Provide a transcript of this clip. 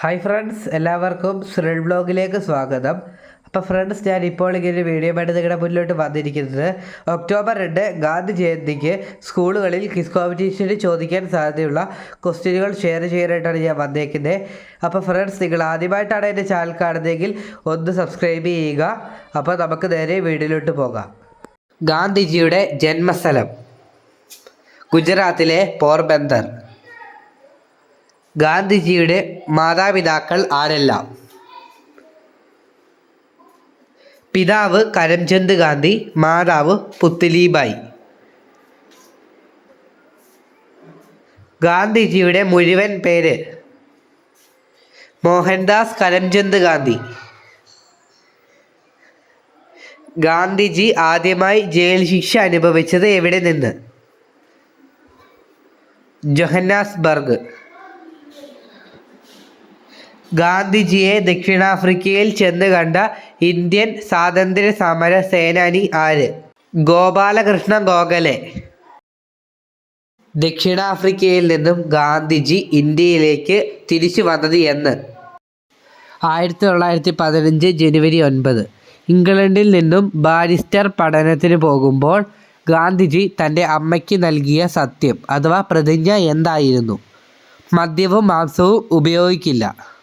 Hi friends എല്ലാവർക്കും സ്രിൽ ബ്ലോഗിലേക്ക് സ്വാഗതം. അപ്പോൾ ഫ്രണ്ട്സ് ഞാൻ ഇപ്പോൾ ഇങ്ങനെ വീഡിയോ ആയിട്ട് നിങ്ങളുടെ മുന്നിലോട്ട് വന്നിരിക്കുന്നത്. ഒക്ടോബർ രണ്ട് ഗാന്ധി ജയന്തിക്ക് സ്കൂളുകളിൽ ക്വിസ് കോമ്പറ്റീഷനിൽ ചോദിക്കാൻ സാധ്യതയുള്ള ക്വസ്റ്റ്യനുകൾ ഷെയർ ചെയ്യാനായിട്ടാണ് ഞാൻ വന്നേക്കുന്നത് അപ്പോൾ ഫ്രണ്ട്സ് നിങ്ങൾ ആദ്യമായിട്ടാണ് എന്റെ ചാനൽ കാണുന്നതെങ്കിൽ ഒന്ന് സബ്സ്ക്രൈബ് ചെയ്യുക. അപ്പോൾ നമുക്ക് നേരെ വീഡിയോയിലോട്ട് പോകാം. ഗാന്ധിജിയുടെ ജന്മസ്ഥലം. ഗുജറാത്തിലെ പോർബന്ദർ. ഗാന്ധിജിയുടെ മാതാപിതാക്കൾ ആരെല്ലാം? പിതാവ് കരംചന്ദ് ഗാന്ധി മാതാവ് പുത്ലിബായി ഗാന്ധിജിയുടെ മുഴുവൻ പേര് മോഹൻദാസ് കരംചന്ദ് ഗാന്ധി. ഗാന്ധിജി ആദ്യമായി ജയിൽ ശിക്ഷ അനുഭവിച്ചത് എവിടെ നിന്ന്? ജൊഹന്നാസ്ബർഗ്. ഗാന്ധിജിയെ ദക്ഷിണാഫ്രിക്കയിൽ ചെന്ന് കണ്ട ഇന്ത്യൻ സ്വാതന്ത്ര്യ സമര സേനാനി ആര്? ഗോപാലകൃഷ്ണ ഗോഖലെ. ദക്ഷിണാഫ്രിക്കയിൽ നിന്നും ഗാന്ധിജി ഇന്ത്യയിലേക്ക് തിരിച്ചു വന്നത് എന്ന്. ആയിരത്തി തൊള്ളായിരത്തി പതിനഞ്ച് ജനുവരി ഒൻപത്. ഇംഗ്ലണ്ടിൽ നിന്നും ബാരിസ്റ്റർ പഠനത്തിന് പോകുമ്പോൾ ഗാന്ധിജി തന്റെ അമ്മയ്ക്ക് നൽകിയ സത്യം അഥവാ പ്രതിജ്ഞ എന്തായിരുന്നു? മദ്യവും മാംസവും ഉപയോഗിക്കില്ല.